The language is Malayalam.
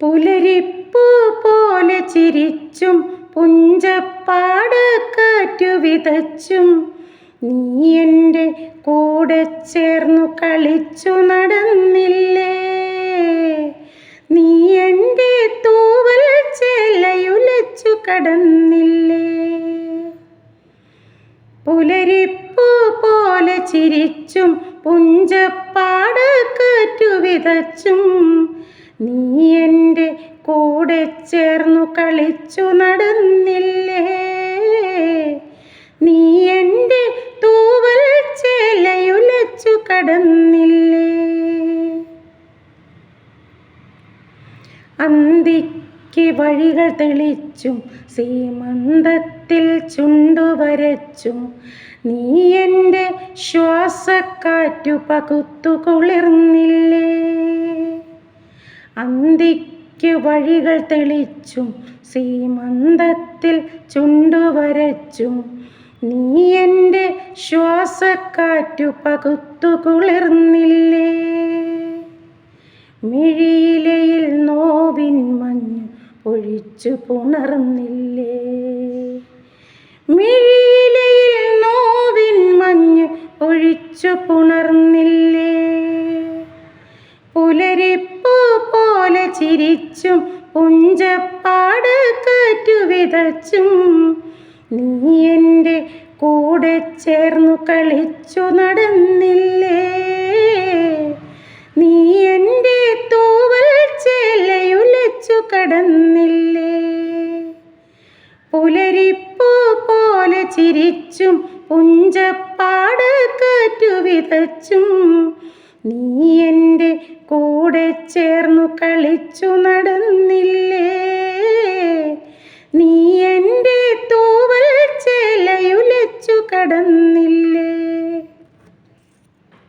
പുലരിപ്പൂ പോലെ ചിരിച്ചും പുഞ്ചപ്പാട് കാറ്റു വിതച്ചും നീ എന്റെ കൂടെ ചേർന്നു കളിച്ചു നടന്നില്ലേ? നീ എന്റെ തൂവൽ ചെലയുലച്ചു കടന്നില്ലേ? പുലരിപ്പൂ പോലെ ചിരിച്ചും പുഞ്ചപ്പാട് കാറ്റു വിതച്ചും നീ എന്റെ കൂടെ ചേർന്നു കളിച്ചു നടന്നില്ലേ? നീ എന്റെ തൂവൽ ചേലയുലച്ചു കടന്നില്ലേ? അന്തിക്ക് വഴികൾ തെളിച്ചും സീമന്തത്തിൽ ചുണ്ടുവരച്ചും നീ എന്റെ ശ്വാസക്കാറ്റു പകുത്തു കുളിർന്നില്ലേ? അന്തിക്ക് വഴികൾ തെളിച്ചും സീമന്തത്തിൽ ചുണ്ടുവരച്ചും നീ എന്റെ ശ്വാസക്കാറ്റു പകുത്തു കുളിർന്നില്ലേ? മിഴിയിലയിൽ നോവിൻ മഞ്ഞ് ഒഴിച്ചു പുണർന്നില്ലേ? മിഴിയിലയിൽ നോവിൻ മഞ്ഞ് ഒഴിച്ചു പുണർന്നില്ലേ? പുലരിപ്പൂ പോലെ ചിരിച്ചും പുഞ്ചപ്പാട് കാറ്റു വിതച്ചും നീ എന്റെ കൂടെ ചേർന്നു കളിച്ചു നടന്നില്ലേ? നീ എന്റെ തൂവൽ ചേലയുലച്ചു കടന്നില്ലേ? പുലരിപ്പൂ പോലെ ചിരിച്ചും പുഞ്ചപ്പാട് കാറ്റു വിതച്ചും നീ എന്റെ കൂടെ ചേർന്നു കളിച്ചു നടന്നില്ലേ? നീ എന്റെ തൂവൽ ചേലയുലച്ചു കടന്നില്ലേ?